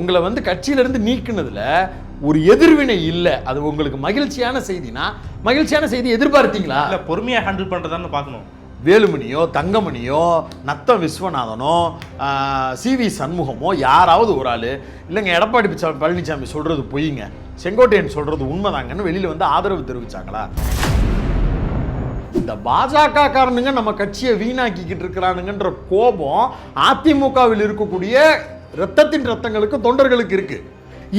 உங்களை வந்து கட்சியிலிருந்து நீக்குனதுல ஒரு எதிர்வினை இல்லை. அது உங்களுக்கு மகிழ்ச்சியான செய்தினா மகிழ்ச்சியான செய்தி எதிர்பார்த்தீங்களா? இல்ல பொறுமையா ஹேண்டில் பண்றதான்னு பார்க்கணும். வேலுமணியோ தங்கமணியோ நத்தம் விஸ்வநாதனோ சி வி சண்முகமோ யாராவது ஒரு ஆள் இல்லைங்க எடப்பாடி பழனிசாமி சொல்றது பொய்ங்க. செங்கோட்டையன் சொல்றது உண்மைதாங்கன்னு வெளியில வந்து ஆதரவு தெரிவிச்சாங்களா? இந்த பாஜக காரனுங்க நம்ம கட்சியை வீணாக்கிக்கிட்டு இருக்கிறானுங்கன்ற கோபம் அதிமுகவில் இருக்கக்கூடிய ரத்தத்தின் ரத்தங்களுக்கு தொண்டர்களுக்கு இருக்கு.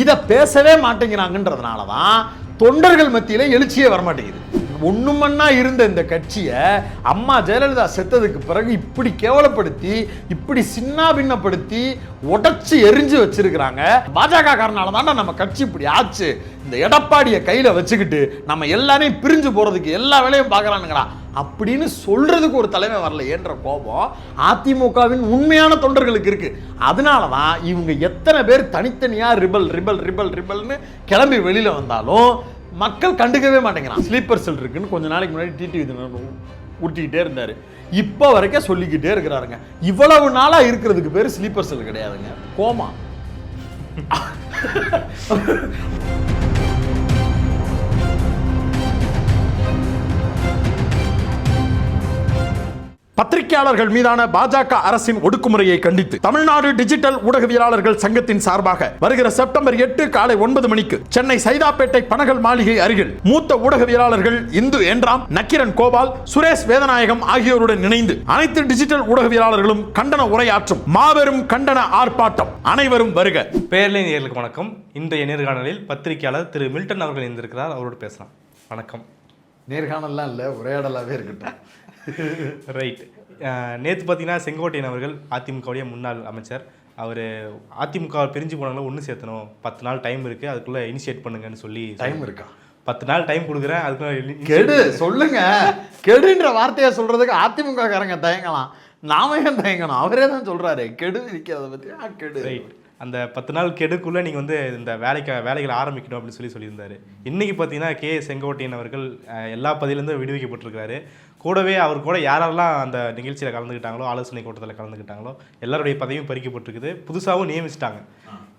இதை பேசவே மாட்டேங்கிறாங்கன்றதுனால தான் தொண்டர்கள் மத்தியில எழுச்சியே வரமாட்டேங்குது. ஒண்ணுமண்ணா இருந்த இந்த கட்சியை அம்மா ஜெயலலிதா செத்ததுக்கு பிறகு இப்படி கேவலப்படுத்தி இப்படி சின்ன பின்னப்படுத்தி உடச்சி எரிஞ்சு வச்சிருக்கிறாங்க. பாஜக காரனால தான்டா நம்ம கட்சி இப்படி ஆச்சு. இந்த எடப்பாடியை கையில வச்சுக்கிட்டு நம்ம எல்லாரையும் பிரிஞ்சு போறதுக்கு எல்லா வேலையும் பார்க்கறானுங்களா அப்படின்னு சொல்றதுக்கு ஒரு தலைமை வரல என்ற கோபம் அதிமுகவின் உண்மையான தொண்டர்களுக்கு இருக்கு. அதனால தான் இவங்க எத்தனை பேர் தனித்தனியா ரிபல் ரிபல் ரிபல் ரிபல்னு கிளம்பி வெளியில வந்தாலும் மக்கள் கண்டுக்கவே மாட்டேங்கிறான். ஸ்லீப்பர் செல் இருக்குன்னு கொஞ்ச நாளைக்கு முன்னாடி டிடிவி தினம் ஊட்டிக்கிட்டே இருந்தார். இப்போ வரைக்கும் சொல்லிக்கிட்டே இருக்கிறாருங்க. இவ்வளவு நாளா இருக்கிறதுக்கு பேர் ஸ்லீப்பர் செல் கிடையாதுங்க. கோமா. பத்திரிகையாளர்கள் மீதான பாஜக அரசின் ஒடுக்குமுறையை கண்டித்து தமிழ்நாடு டிஜிட்டல் ஊடகவியலாளர்கள் சங்கத்தின் சார்பாக வருகிற செப்டம்பர் எட்டு காலை ஒன்பது மணிக்கு சென்னை சைதாப்பேட்டை பனகல் மாளிகை அருகில் மூத்த ஊடகவியலாளர்கள் இந்து என்றாம் நக்கிரன் கோபால் சுரேஷ் வேதநாயகம் ஆகியோருடன் இணைந்து அனைத்து டிஜிட்டல் ஊடகவியலாளர்களும் கண்டன உரையாற்றும் மாபெரும் கண்டன ஆர்ப்பாட்டம் அனைவரும் வருக. பேர்லை வணக்கம். இன்றைய நேர்காணலில் பத்திரிகையாளர் திரு மில்டன் அவர்கள் இருந்திருக்கிறார் அவரோடு பேசலாம். வணக்கம். நேர்காணல்லாம் இல்லை உரையாடலாவே இருக்கட்டும். ரைட் நேற்று பார்த்தீங்கன்னா செங்கோட்டையன் அவர்கள் அதிமுகவுடைய முன்னாள் அமைச்சர். அவர் அதிமுக பிரிஞ்சு போனவங்கள ஒன்று சேர்த்தணும். பத்து நாள் டைம் இருக்குது அதுக்குள்ளே இனிஷியேட் பண்ணுங்கன்னு சொல்லி டைம் இருக்கா? பத்து நாள் டைம் கொடுக்குறேன் அதுக்குள்ள கெடு சொல்லுங்க. கெடுன்ற வார்த்தையை சொல்றதுக்கு அதிமுக காரங்க தயங்கலாம். நாம ஏன் தயங்கணும்? அவரே தான் சொல்றாரு. கெடு இருக்கிறத ஆ, கெடு. ரைட் அந்த பத்து நாள் கெடுக்குள்ளே நீங்கள் வந்து இந்த வேலைக்கு வேலைகளை ஆரம்பிக்கணும் அப்படின்னு சொல்லி சொல்லியிருந்தாரு. இன்றைக்கி பார்த்தீங்கன்னா கே செங்கோட்டையன் அவர்கள் எல்லா பதிலேருந்தும் விடுவிக்கப்பட்டிருக்காரு கூடவே அவர் கூட யாரெல்லாம் அந்த நிகழ்ச்சியில் கலந்துக்கிட்டாங்களோ ஆலோசனை கூட்டத்தில் கலந்துக்கிட்டாங்களோ எல்லாருடைய பதவியும் பறிக்கப்பட்டிருக்குது. புதுசாகவும் நியமிச்சிட்டாங்க.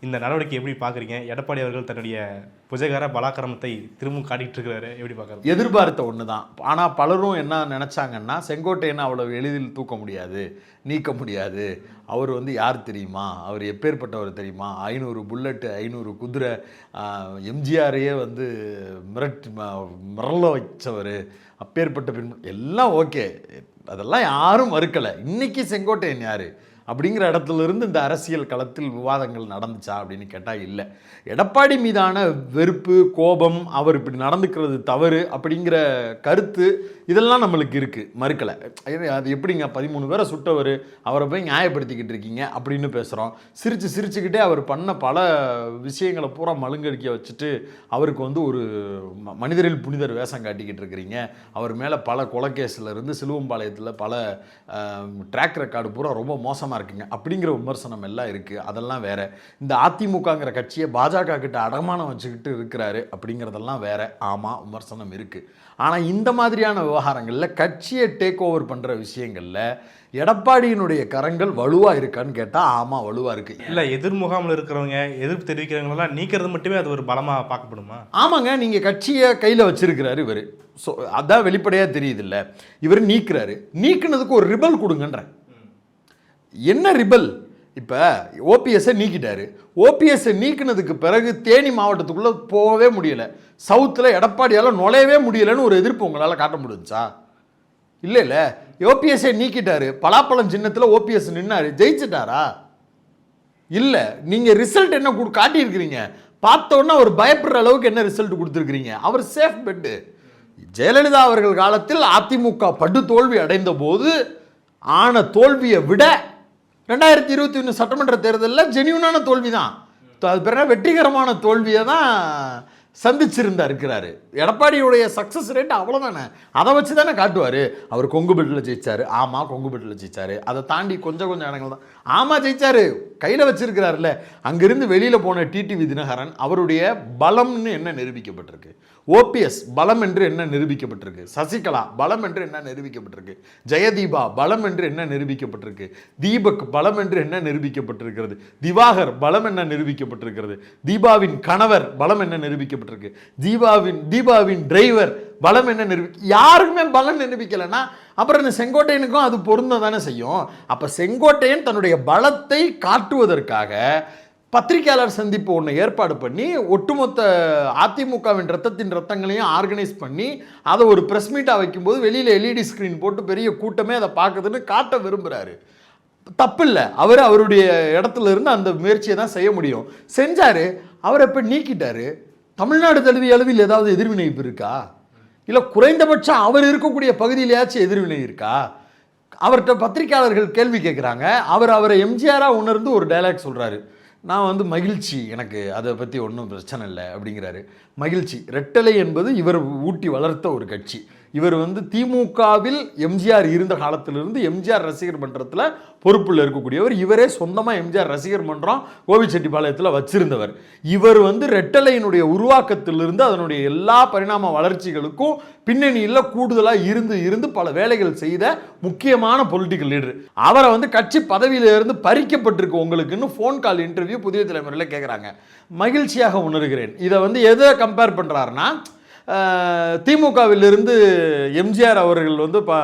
இந்த நடவடிக்கை எப்படி பார்க்குறீங்க? எடப்பாடி அவர்கள் தன்னுடைய புஜகார பலாக்கிரமத்தை திரும்பவும் காட்டிட்டு இருக்கிறாரு எப்படி பார்க்குறது? எதிர்பார்த்த ஒன்று தான் ஆனால் பலரும் என்ன நினச்சாங்கன்னா செங்கோட்டையனை அவ்வளோ எளிதில் தூக்க முடியாது நீக்க முடியாது. அவர் வந்து யார் தெரியுமா? அவர் எப்பேற்பட்டவர் தெரியுமா? ஐநூறு புல்லட்டு ஐநூறு குதிரை எம்ஜிஆரையே வந்து மிரட் ம- மிரள வச்சவர். அப்பேற்பட்ட பின் எல்லாம் ஓகே. அதெல்லாம் யாரும் மறுக்கலை. இன்றைக்கி செங்கோட்டையன் யார்? அப்படிங்கிற இடத்துல இருந்து இந்த அரசியல் களத்தில் விவாதங்கள் நடந்துச்சா அப்படின்னு கேட்டால் இல்லை. எடப்பாடி மீதான வெறுப்பு கோபம் அவர் இப்படி நடந்துக்கிறது தவறு அப்படிங்கிற கருத்து இதெல்லாம் நம்மளுக்கு இருக்குது மறுக்கலை. அது எப்படிங்க? பதிமூணு பேரை சுட்டவர் அவரை போய் நியாயப்படுத்திக்கிட்டு இருக்கீங்க அப்படின்னு பேசுகிறோம் சிரித்து சிரிச்சுக்கிட்டே அவர் பண்ண பல விஷயங்களை பூரா மழுங்கடிக்க வச்சுட்டு அவருக்கு வந்து ஒரு ம- மனிதரில் புனிதர் வேஷம் காட்டிக்கிட்டு இருக்கிறீங்க. அவர் மேலே பல கொலைகேஸில் இருந்து சிலுவம்பாளையத்தில் பல ட்ராக் ரெக்கார்டு பூரா ரொம்ப மோசமாக இருக்குங்க. அப்படிங்கிற விமர்சனம் எல்லாம் இருக்குது அதெல்லாம் வேறு. இந்த அதிமுகங்கிற கட்சியை பாஜக கிட்ட அடமானம் வச்சுக்கிட்டு இருக்கிறாரு அப்படிங்கிறதெல்லாம் வேறு. ஆமாம் விமர்சனம் இருக்குது ஆனால் இந்த மாதிரியான விவகாரங்களில் கட்சியை டேக் ஓவர் பண்ணுற விஷயங்களில் எடப்பாடியினுடைய கரங்கள் வலுவாக இருக்கான்னு கேட்டால் ஆமாம் வலுவாக இருக்குது இல்லை எதிர் முகாமில் இருக்கிறவங்க எதிர்ப்பு தெரிவிக்கிறவங்களெல்லாம் நீக்கிறது மட்டுமே அது ஒரு பலமாக பார்க்கப்படுமா? ஆமாங்க நீங்கள் கட்சியை கையில் வச்சிருக்கிறாரு இவர். ஸோ அதான் வெளிப்படையாக தெரியுதுல்ல. இவர் நீக்குறாரு. நீக்குனதுக்கு ஒரு ரிபல் கொடுங்கன்றேன். என்ன ரிபல்? இப்போ ஓபிஎஸ்ஸை நீக்கிட்டாரு. ஓபிஎஸ்ஸை நீக்கினதுக்கு பிறகு தேனி மாவட்டத்துக்குள்ளே போகவே முடியலை. சவுத்தில் எடப்பாடியால் நுழையவே முடியலைன்னு ஒரு எதிர்ப்பு உங்களால் காட்ட முடிஞ்சுச்சா? இல்லை இல்லை. ஓபிஎஸ்ஸை நீக்கிட்டாரு. பலாப்பழம் சின்னத்தில் ஓபிஎஸ் நின்னார். ஜெயிச்சிட்டாரா? இல்லை. நீங்கள் ரிசல்ட் என்ன காட்டியிருக்கிறீங்க. பார்த்தோன்னா அவர் பயப்படுற அளவுக்கு என்ன ரிசல்ட் கொடுத்துருக்கிறீங்க? அவர் சேஃப் பெட்டு. ஜெயலலிதா அவர்கள் காலத்தில் அதிமுக படு தோல்வி அடைந்த போது ஆன தோல்வியை விட ரெண்டாயிரத்தி இருபத்தி ஒன்று சட்டமன்ற தேர்தலில் ஜென்யூனான தோல்வி தான் அது பிறகு வெற்றிகரமான தோல்வியை தான் சந்திச்சிருந்தா இருக்கிறாரு. எடப்பாடியுடைய சக்ஸஸ் ரேட் அவ்வளோதானே அதை வச்சு தானே காட்டுவார். அவர் கொங்கு பெட்டில் ஜெயிச்சாரு. ஆமாம் கொங்கு பெட்டில் அதை தாண்டி கொஞ்சம் கொஞ்சம் இடங்கள் தான். ஆமாம் ஜெயிச்சாரு. கையில் வச்சிருக்கிறாருல்ல. அங்கிருந்து வெளியில் போன டிடிவி தினகரன் அவருடைய பலம்னு என்ன நிரூபிக்கப்பட்டிருக்கு? ஓபிஎஸ் பலம் என்று என்ன நிரூபிக்கப்பட்டிருக்கு? சசிகலா பலம் என்று என்ன நிரூபிக்கப்பட்டிருக்கு? ஜெயதீபா பலம் என்று என்ன நிரூபிக்கப்பட்டிருக்கு? தீபக் பலம் என்று என்ன நிரூபிக்கப்பட்டிருக்கிறது? திவாகர் பலம் என்ன நிரூபிக்கப்பட்டிருக்கிறது? தீபாவின் கணவர் பலம் என்ன நிரூபிக்கப்பட்டிருக்கு? தீபாவின் தீபாவின் டிரைவர் பலம் என்ன நிரூபி யாருக்குமே பலம் நிரூபிக்கலைன்னா அப்புறம் இந்த செங்கோட்டையனுக்கும் அது பொருந்த தானே செய்யும். அப்போ செங்கோட்டையன் தன்னுடைய பலத்தை காட்டுவதற்காக பத்திரிகையாளர் சந்திப்பு ஒன்று ஏற்பாடு பண்ணி ஒட்டுமொத்த அதிமுகவின் ரத்தத்தின் ரத்தங்களையும் ஆர்கனைஸ் பண்ணி அதை ஒரு ப்ரெஸ் மீட்டாக வைக்கும்போது வெளியில் எல்இடி ஸ்க்ரீன் போட்டு பெரிய கூட்டமே அதை பார்க்குதுன்னு காட்ட விரும்புகிறாரு தப்பில்லை. அவர் அவருடைய இடத்துல இருந்து அந்த முயற்சியை தான் செய்ய முடியும். செஞ்சாரு. அவரை இப்போ நீக்கிட்டாரு. தமிழ்நாடு தழுவிய அளவில் ஏதாவது எதிர்வினை இருக்கா? இல்லை குறைந்தபட்சம் அவர் இருக்கக்கூடிய பகுதியிலேயாச்சும் எதிர்வினை இருக்கா? அவர்கிட்ட பத்திரிக்கையாளர்கள் கேள்வி கேட்குறாங்க அவர் அவரை எம்ஜிஆராக உணர்ந்து ஒரு டைலாக் சொல்கிறாரு நான் வந்து மகிழ்ச்சி எனக்கு அதை பற்றி ஒன்றும் பிரச்சனை இல்லை அப்படிங்கிறாரு. மகிழ்ச்சி ரெட்டலை என்பது இவர் ஊட்டி வளர்த்த ஒரு கட்சி. இவர் வந்து திமுகவில் எம்ஜிஆர் இருந்த காலத்திலிருந்து எம்ஜிஆர் ரசிகர் மன்றத்தில் பொறுப்பில் இருக்கக்கூடியவர். இவரே சொந்தமாக எம்ஜிஆர் ரசிகர் மன்றம் கோவிச்செட்டிப்பாளையத்தில் வச்சிருந்தவர். இவர் வந்து ரெட்டலையினுடைய உருவாக்கத்திலிருந்து அதனுடைய எல்லா பரிணாம வளர்ச்சிகளுக்கும் பின்னணியில் கூடுதலாக இருந்து இருந்து பல வேலைகள் செய்த முக்கியமான பொலிட்டிக்கல் லீடர் அவரை வந்து கட்சி பதவியிலிருந்து பறிக்கப்பட்டிருக்கு உங்களுக்குன்னு ஃபோன் கால் இன்டர்வியூ புதிய தலைமுறையில் கேட்குறாங்க மகிழ்ச்சியாக உணர்கிறேன். இதை வந்து எதை கம்பேர் பண்ணுறாருன்னா திமுகவிலிருந்து எம்ஜிஆர் அவர்கள் வந்து ப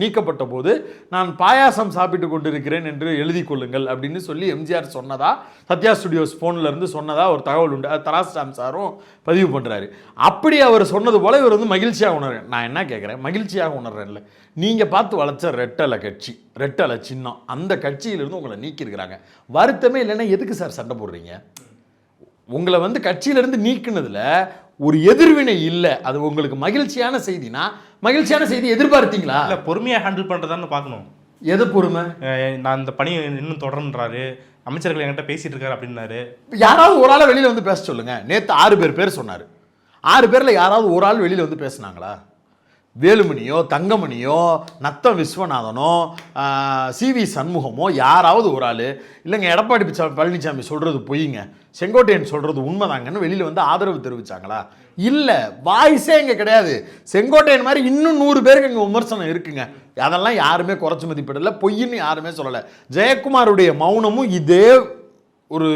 நீக்கப்பட்ட போது நான் பாயாசம் சாப்பிட்டு கொண்டிருக்கிறேன் என்று எழுதி கொள்ளுங்கள் அப்படின்னு சொல்லி எம்ஜிஆர் சொன்னதா சத்யா ஸ்டுடியோஸ் ஃபோன்லேருந்து சொன்னதா ஒரு தகவல் உண்டு. தராஸ் ராம் சாரும் பதிவு பண்ணுறாரு அப்படி அவர் சொன்னது போல இவர் வந்து மகிழ்ச்சியாக உணர்றேன். நான் என்ன கேட்குறேன் மகிழ்ச்சியாக உணர்றேன்ல. நீங்கள் பார்த்து வளர்ச்ச ரெட்டலை கட்சி ரெட்டலை சின்னம் அந்த கட்சியிலிருந்து உங்களை நீக்கியிருக்கிறாங்க. வருத்தமே இல்லைன்னா எதுக்கு சார் சண்டை போடுறீங்க? உங்களை வந்து கட்சியிலேருந்து நீக்கினதில் ஒரு எதிர்வினை இல்லை அது உங்களுக்கு மகிழ்ச்சியான செய்தினா மகிழ்ச்சியான செய்தி எதிர்பார்த்தீங்களா? இல்ல பொறுமையா ஹேண்டில் பண்றதான்னு பார்க்கணும். எது பொறுமை? நான் இந்த பணி இன்னும் தொடர்ன்றாரு அமைச்சர்கள் என்கிட்ட பேசிட்டு இருக்காரு அப்படின்னாரு. யாராவது ஒரு ஆளை வெளியில வந்து பேச சொல்லுங்க. நேத்து ஆறு பேர் பேர் சொன்னாரு. ஆறு பேர்ல யாராவது ஒரு ஆள் வெளியில வந்து பேசுனாங்களா? வேலுமணியோ தங்கமணியோ நத்தம் விஸ்வநாதனோ சி வி சண்முகமோ யாராவது ஒரு ஆள். இல்லைங்க எடப்பாடி பழனிசாமி சொல்கிறது பொய்ங்க. செங்கோட்டையன் சொல்கிறது உண்மைதாங்கன்னு வெளியில் வந்து ஆதரவு தெரிவித்தாங்களா இல்லை வாய்ஸே இங்கே கிடையாது. செங்கோட்டையன் மாதிரி இன்னும் நூறு பேருக்கு இங்கே விமர்சனம் இருக்குங்க. அதெல்லாம் யாருமே குறைச்சி மதிப்பிடலை பொய்ன்னு யாருமே சொல்லலை. ஜெயக்குமாருடைய மௌனமும் இதே ஒரு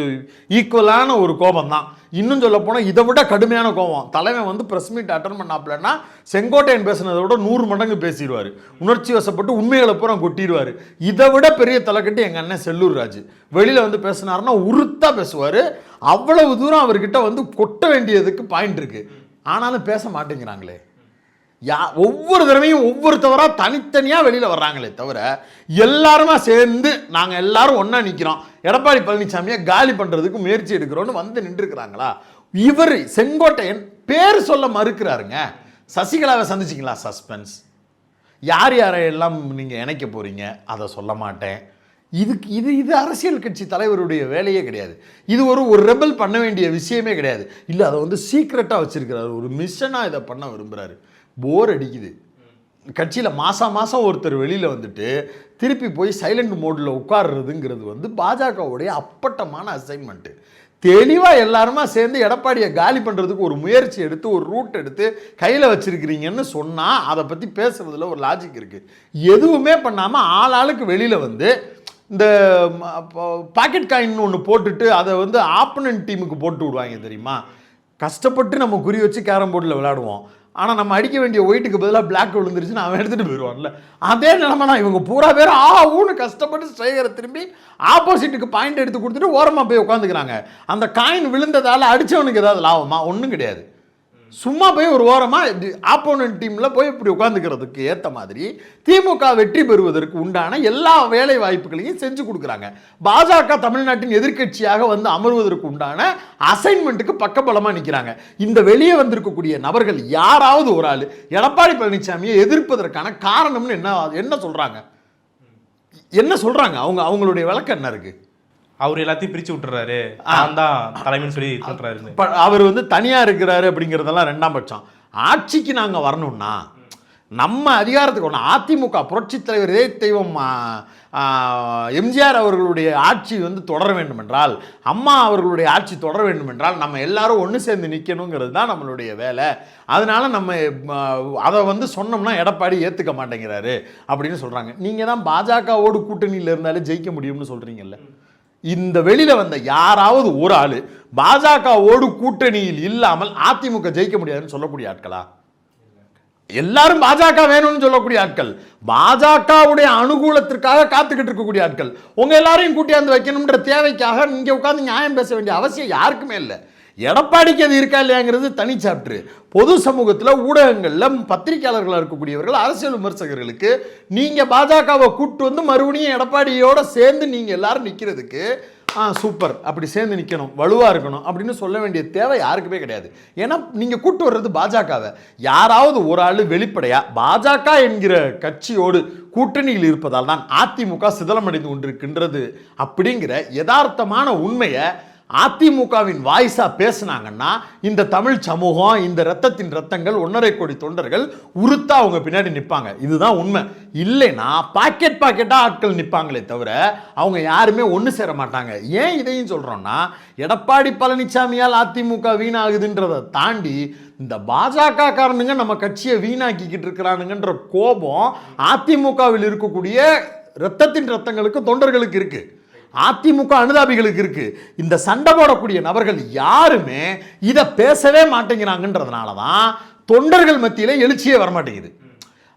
ஈக்குவலான ஒரு கோபம் தான் இன்னும் சொல்ல போனால் இதை விட கடுமையான கோபம். தலைவன் வந்து ப்ரெஸ் மீட் அட்டன் பண்ணாப்லன்னா செங்கோட்டையன் பேசுனதை விட நூறு மடங்கு பேசிடுவார். உணர்ச்சி வசப்பட்டு உண்மைகளை பூரா கொட்டிடுவார். இதை விட பெரிய தலைக்கட்டு எங்கள் அண்ணன் செல்லூர் ராஜ். வெளியில் வந்து பேசினாருன்னா உருத்தா பேசுவார். அவ்வளவு தூரம் அவர்கிட்ட வந்து கொட்ட வேண்டியதுக்கு பாயிண்ட் இருக்குது ஆனாலும் பேச மாட்டேங்கிறாங்களே. யா ஒவ்வொரு தடவையும் ஒவ்வொருத்தவராக தனித்தனியாக வெளியில் வர்றாங்களே தவிர எல்லாருமா சேர்ந்து நாங்கள் எல்லாரும் ஒன்றா நிற்கிறோம் எடப்பாடி பழனிசாமியை காலி பண்ணுறதுக்கு முயற்சி எடுக்கிறோன்னு வந்து நின்றுருக்கிறாங்களா? இவர் செங்கோட்டையன் பேர் சொல்ல மறுக்கிறாருங்க. சசிகலாவை சந்திச்சிங்களா? சஸ்பென்ஸ். யார் யாரை எல்லாம் நீங்கள் இணைக்க போகிறீங்க அதை சொல்ல மாட்டேன். இதுக்கு இது இது அரசியல் கட்சி தலைவருடைய வேலையே கிடையாது. இது ஒரு ஒரு ரெபல் பண்ண வேண்டிய விஷயமே கிடையாது. இல்லை அதை வந்து சீக்ரெட்டாக வச்சுருக்கிறாரு. ஒரு மிஷனாக இதை பண்ண விரும்புகிறாரு போர் அடிக்குது. கட்சியில் மாதம் மாதம் ஒருத்தர் வெளியில் வந்துட்டு திருப்பி போய் சைலண்ட் மோடில் உட்கார்றதுங்கிறது வந்து பாஜகவுடைய அப்பட்டமான அசைன்மெண்ட்டு தெளிவாக எல்லாருமா சேர்ந்து எடப்பாடியை காலி பண்ணுறதுக்கு ஒரு முயற்சி எடுத்து ஒரு ரூட் எடுத்து கையில் வச்சுருக்கிறீங்கன்னு சொன்னால் அதை பற்றி பேசுகிறதுல ஒரு லாஜிக் இருக்குது எதுவுமே பண்ணாமல் ஆள் ஆளுக்கு வெளியில் வந்து இந்த பாக்கெட் காயின் ஒன்று போட்டுட்டு அதை வந்து ஆப்பனன்ட் டீமுக்கு போட்டு விடுவாங்க தெரியுமா? கஷ்டப்பட்டு நம்ம குறி வச்சு கேரம் போர்டில் விளாடுவோம் ஆனால் நம்ம அடிக்க வேண்டிய ஒயிட்டுக்கு பதிலாக பிளாக் விழுந்துருச்சுன்னு அவன் எடுத்துகிட்டு போயிடுவான்ல. அதே நிலமை தான் இவங்க பூரா பேர் ஆ ஊன்னு கஷ்டப்பட்டு ஸ்ட்ரைகரை திரும்பி ஆப்போசிட்டுக்கு பாயிண்ட் எடுத்து கொடுத்துட்டு ஓரமாக போய் உட்காந்துக்கிறாங்க. அந்த காயின் விழுந்ததால் அடித்தவனுக்கு ஏதாவது லாபமா? ஒன்றும் கிடையாது. சும்மா போய் ஒரு ஓரமாக ஆப்போனன்ட் டீமில் போய் இப்படி உட்காந்துக்கிறதுக்கு ஏற்ற மாதிரி திமுக வெற்றி பெறுவதற்கு உண்டான எல்லா வேலை வாய்ப்புகளையும் செஞ்சு கொடுக்குறாங்க. பாஜக தமிழ்நாட்டின் எதிர்க்கட்சியாக வந்து அமர்வதற்கு உண்டான அசைன்மெண்ட்டுக்கு பக்கபலமாக நிற்கிறாங்க இந்த வெளியே வந்திருக்கக்கூடிய நபர்கள் யாராவது ஒரு ஆள் எடப்பாடி பழனிசாமியை எதிர்ப்பதற்கான காரணம்னு என்ன என்ன சொல்கிறாங்க என்ன சொல்கிறாங்க அவங்க அவங்களுடைய விளக்கம் என்ன இருக்குது அவர் எல்லாத்தையும் பிரிச்சு விட்டுறாரு. நான் தான் தலைமைன்னு சொல்லி ப- அவர் வந்து தனியாக இருக்கிறாரு அப்படிங்கிறதெல்லாம் ரெண்டாம் பட்சம். ஆட்சிக்கு நாங்கள் வரணும்னா நம்ம அதிகாரத்துக்கு ஒன்று அதிமுக புரட்சித் தலைவர் இதய தெய்வம் எம்ஜிஆர் அவர்களுடைய ஆட்சி வந்து தொடர வேண்டும் என்றால் அம்மா அவர்களுடைய ஆட்சி தொடர வேண்டும் என்றால் நம்ம எல்லாரும் ஒன்று சேர்ந்து நிற்கணுங்கிறது தான் நம்மளுடைய வேலை. அதனால நம்ம அதை வந்து சொன்னோம்னா எடப்பாடி ஏற்றுக்க மாட்டேங்கிறாரு அப்படின்னு சொல்கிறாங்க நீங்கள் தான் பாஜகவோடு கூட்டணியில் இருந்தாலே ஜெயிக்க முடியும்னு சொல்கிறீங்கல்ல இந்த வெளியில் வந்த யாராவது ஒரு ஆள் பாஜகவோடு கூட்டணியில் இல்லாமல் அதிமுக ஜெயிக்க முடியாதுன்னு சொல்லக்கூடிய ஆட்களா? எல்லாரும் பாஜக வேணும்னு சொல்லக்கூடிய ஆட்கள். பாஜகவுடைய அனுகூலத்திற்காக காத்துக்கிட்டு இருக்கக்கூடிய ஆட்கள். உங்கள் எல்லாரையும் கூட்டியாந்து வைக்கணும்ன்ற தேவைக்காக இங்கே உட்காந்து நியாயம் பேச வேண்டிய அவசியம் யாருக்குமே இல்லை. எடப்பாடிக்கு அது இருக்கா இல்லையாங்கிறது தனி சாப்டர் பொது சமூகத்தில் ஊடகங்களில் பத்திரிகையாளர்களாக இருக்கக்கூடியவர்கள் அரசியல் விமர்சகர்களுக்கு நீங்கள் பாஜகவை கூப்பிட்டு வந்து மறுபடியும் எடப்பாடியோட சேர்ந்து நீங்கள் எல்லாரும் நிற்கிறதுக்கு ஆ சூப்பர். அப்படி சேர்ந்து நிற்கணும் வலுவாக இருக்கணும் அப்படின்னு சொல்ல வேண்டிய தேவை யாருக்குமே கிடையாது. ஏன்னா நீங்கள் கூட்டு வர்றது பாஜகவை. யாராவது ஒரு ஆள் வெளிப்படையாக பாஜக என்கிற கட்சியோடு கூட்டணியில் இருப்பதால் தான் அதிமுக சிதலமடைந்து கொண்டிருக்கின்றது அப்படிங்கிற யதார்த்தமான உண்மையை அதிமுகவின் வாய்ஸாக பேசுனாங்கன்னா இந்த தமிழ் சமூகம் இந்த ரத்தத்தின் ரத்தங்கள் ஒன்றரை கோடி தொண்டர்கள் உறுத்தா அவங்க பின்னாடி நிற்பாங்க இதுதான் உண்மை. இல்லைன்னா பாக்கெட் பாக்கெட்டாக ஆட்கள் நிற்பாங்களே தவிர அவங்க யாருமே ஒன்று சேர மாட்டாங்க. ஏன் இதையும் சொல்கிறோன்னா எடப்பாடி பழனிசாமியால் அதிமுக வீணாகுதுன்றதை தாண்டி இந்த பாஜக காரனுங்க நம்ம கட்சியை வீணாக்கிக்கிட்டு இருக்கிறானுங்கன்ற கோபம் அதிமுகவில் இருக்கக்கூடிய ரத்தத்தின் ரத்தங்களுக்கு தொண்டர்களுக்கு இருக்குது அதிமுக அனுதாபிகளுக்கு இருக்குது இந்த சண்டை போடக்கூடிய நபர்கள் யாருமே இதை பேசவே மாட்டேங்கிறாங்கன்றதுனால தான் தொண்டர்கள் மத்தியில் எழுச்சியே வரமாட்டேங்குது.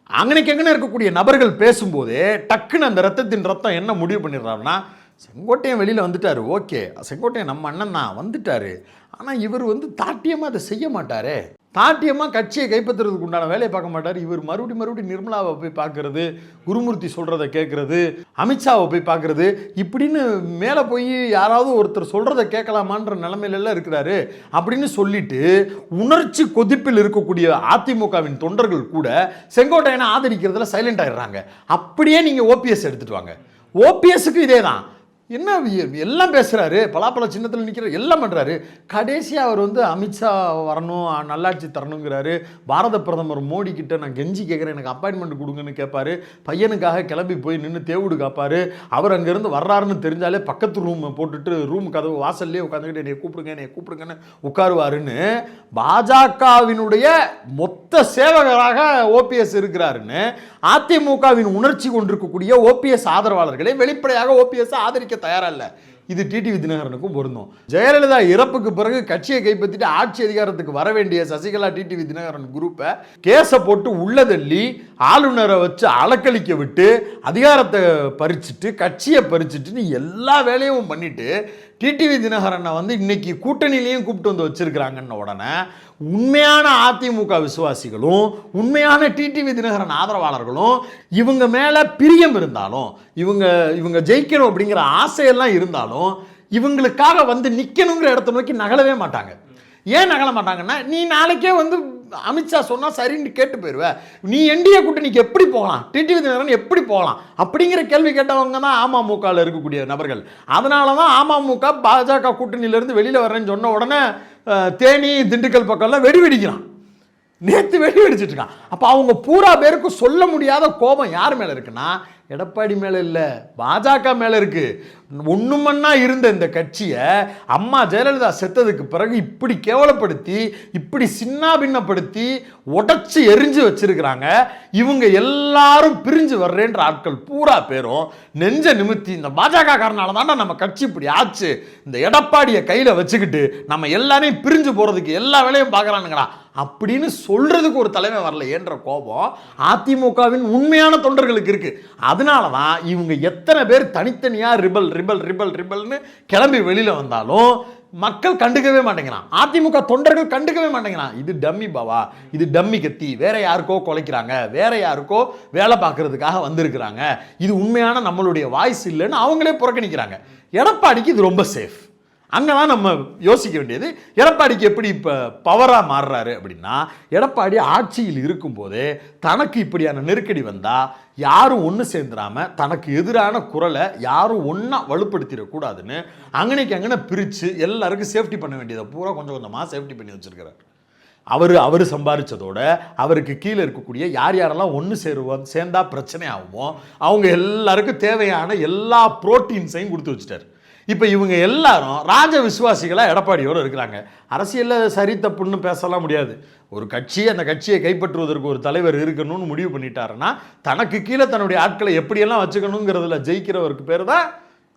அங்கனைக்கு எங்கன இருக்கக்கூடிய நபர்கள் பேசும்போதே டக்குன்னு அந்த ரத்தத்தின் ரத்தம் என்ன முடிவு பண்ணிடுறாருன்னா செங்கோட்டையன் வெளியில் வந்துட்டார். ஓகே. செங்கோட்டையன் நம்ம அண்ணன் தான். வந்துட்டாரு. ஆனால் இவர் வந்து தாட்டியமாக அதை செய்ய மாட்டாரே. தாட்டியமாக கட்சியை கைப்பற்றுறதுக்கு உண்டான வேலையை பார்க்க மாட்டார். இவர் மறுபடி மறுபடி நிர்மலாவை போய் பார்க்குறது குருமூர்த்தி சொல்கிறத கேட்குறது அமித்ஷாவை போய் பார்க்குறது இப்படின்னு மேலே போய் யாராவது ஒருத்தர் சொல்கிறத கேட்கலாமான்ற நிலமையிலலாம் இருக்கிறாரு. அப்படின்னு சொல்லிட்டு உணர்ச்சி கொதிப்பில் இருக்கக்கூடிய அதிமுகவின் தொண்டர்கள் கூட செங்கோட்டையனை ஆதரிக்கிறதுல சைலண்ட் ஆயிடுறாங்க. அப்படியே நீங்கள் ஓபிஎஸ் எடுத்துகிட்டு வாங்க. ஓபிஎஸ்க்கு இதே தான் என்ன எல்லாம் பேசுகிறாரு பலாப்பழ சின்னத்தில் நிற்கிற எல்லாம் பண்ணுறாரு கடைசியாக அவர் வந்து அமித்ஷா வரணும் நல்லாட்சி தரணுங்கிறாரு. பாரத பிரதமர் மோடி கிட்ட நான் கெஞ்சி கேட்குறேன் எனக்கு அப்பாயின்மெண்ட் கொடுங்கன்னு கேட்பாரு பையனுக்காக கிளம்பி போய் நின்று தேவுடு காப்பாரு. அவர் அங்கேருந்து வர்றாருன்னு தெரிஞ்சாலே பக்கத்து ரூம் போட்டுட்டு ரூம் கதவு வாசல்லே உட்காந்துக்கிட்டு என்னை கூப்பிடுங்க என்னை கூப்பிடுங்கன்னு உட்காருவாருன்னு பாஜகவினுடைய மொத்த சேவகராக ஓபிஎஸ் இருக்கிறாருன்னு அதிமுகவின் உணர்ச்சி கொண்டிருக்கக்கூடிய ஓபிஎஸ் ஆதரவாளர்களை வெளிப்படையாக ஓபிஎஸ் ஆதரிக்க தயாராக இல்லை இது டிடிவி தினகரனுக்கும் பொருந்தும். ஜெயலலிதா இறப்புக்கு பிறகு கட்சியை கைப்பற்றிட்டு ஆட்சி அதிகாரத்துக்கு வர வேண்டிய சசிகலா டிடிவி தினகரன் குரூப்பை கேஸை போட்டு உள்ளதள்ளி ஆளுநரை வச்சு அலக்களிக்க விட்டு அதிகாரத்தை பறிச்சுட்டு கட்சியை பறிச்சுட்டு எல்லா வேலையும் பண்ணிட்டு டிடிவி தினகரனை வந்து இன்னைக்கு கூட்டணியிலையும் கூப்பிட்டு வந்து வச்சிருக்கிறாங்கன்ன உடனே உண்மையான அதிமுக விசுவாசிகளும் உண்மையான டிடிவி தினகரன் ஆதரவாளர்களும் இவங்க மேலே பிரியம் இருந்தாலும் இவங்க இவங்க ஜெயிக்கணும் அப்படிங்கிற ஆசையெல்லாம் இருந்தாலும் இவங்களுக்காக வந்து நிற்கணுங்கிற இடத்த நோக்கி நகலவே மாட்டாங்க. ஏன் நகல மாட்டாங்கன்னா நீ நாளைக்கே வந்து அமித்ஷா சொன்னால் சரின்னு கேட்டு போயிடுவ நீ என்டிஏ கூட்டணிக்கு எப்படி போகலாம்? டிடி தினகரன் எப்படி போகலாம்? அப்படிங்கிற கேள்வி கேட்டவங்க தான் அமமுகவில் இருக்கக்கூடிய நபர்கள். அதனால தான் அமமுக பாஜக கூட்டணியிலேருந்து வெளியில் வர்றேன்னு சொன்ன உடனே தேனி திண்டுக்கல் பக்கம்லாம் வெடி வெடிக்கிறான். நேற்று வெடி வெடிச்சிட்டு இருக்கான் அப்போ அவங்க பூரா பேருக்கு சொல்ல முடியாத கோபம் யார் மேலே இருக்குன்னா எடப்பாடி மேலே இல்லை பாஜக மேலே இருக்குது ஒன்றுமண்ணா இருந்த இந்த கட்சியை அம்மா ஜெயலலிதா செத்ததுக்கு பிறகு இப்படி கேவலப்படுத்தி இப்படி சின்னாபின்னப்படுத்தி உடச்சி எரிஞ்சு வச்சிருக்கிறாங்க. இவங்க எல்லாரும் பிரிஞ்சு வர்றேன்ற ஆட்கள் பூரா பேரும் நெஞ்ச நிமித்தி இந்த பாஜக காரனால தான்டா நம்ம கட்சி இப்படி ஆச்சு. இந்த எடப்பாடியை கையில் வச்சுக்கிட்டு நம்ம எல்லாரையும் பிரிஞ்சு போகிறதுக்கு எல்லா வேலையும் பார்க்குறானுங்களா அப்படின்னு சொல்கிறதுக்கு ஒரு தலைமை வரல என்ற கோபம் அதிமுகவின் உண்மையான தொண்டர்களுக்கு இருக்குது அதனால தான் இவங்க எத்தனை பேர் தனித்தனியாக ரிபல் ரிபல் ரிபல் ரிபல்னு கிளம்பி வெளியில் வந்தாலும் மக்கள் கண்டுக்கவே மாட்டேங்கிறான். அதிமுக தொண்டர்கள் கண்டுக்கவே மாட்டேங்கிறான். இது டம்மி பாவா இது டம்மி கத்தி வேற யாருக்கோ குலைக்கிறாங்க வேற யாருக்கோ வேலை பார்க்கறதுக்காக வந்திருக்கிறாங்க. இது உண்மையான நம்மளுடைய வாய்ஸ் இல்லைன்னு அவங்களே புறக்கணிக்கிறாங்க. எடப்பாடிக்கு இது ரொம்ப சேஃப் அங்கே தான் நம்ம யோசிக்க வேண்டியது எடப்பாடிக்கு எப்படி இப்போ பவராக மாறுறாரு அப்படின்னா எடப்பாடி ஆட்சியில் இருக்கும்போதே தனக்கு இப்படியான நெருக்கடி வந்தால் யாரும் ஒன்று சேர்ந்துடாமல் தனக்கு எதிரான குரலை யாரும் ஒன்றா வலுப்படுத்திடக்கூடாதுன்னு அங்கனைக்கு அங்கனை பிரித்து எல்லாருக்கும் சேஃப்டி பண்ண வேண்டியதை பூரா கொஞ்சம் கொஞ்சமாக சேஃப்டி பண்ணி வச்சுருக்கிறார். அவர் அவர் சம்பாதிச்சதோட அவருக்கு கீழே இருக்கக்கூடிய யார் யாரெல்லாம் ஒன்று சேருவோம் சேர்ந்தா பிரச்சனை ஆகுமோ அவங்க எல்லாருக்கும் தேவையான எல்லா புரோட்டீன்ஸையும் கொடுத்து வச்சுட்டார். இப்போ இவங்க எல்லாரும் ராஜ விசுவாசிகளாக எடப்பாடியோட இருக்கிறாங்க. அரசியலில் சரி தப்புன்னு பேசலாம் முடியாது. ஒரு கட்சி அந்த கட்சியை கைப்பற்றுவதற்கு ஒரு தலைவர் இருக்கணும்னு முடிவு பண்ணிட்டாருன்னா தனக்கு கீழே தன்னுடைய ஆட்களை எப்படியெல்லாம் வச்சுக்கணுங்கிறதுல ஜெயிக்கிறவருக்கு பேர் தான்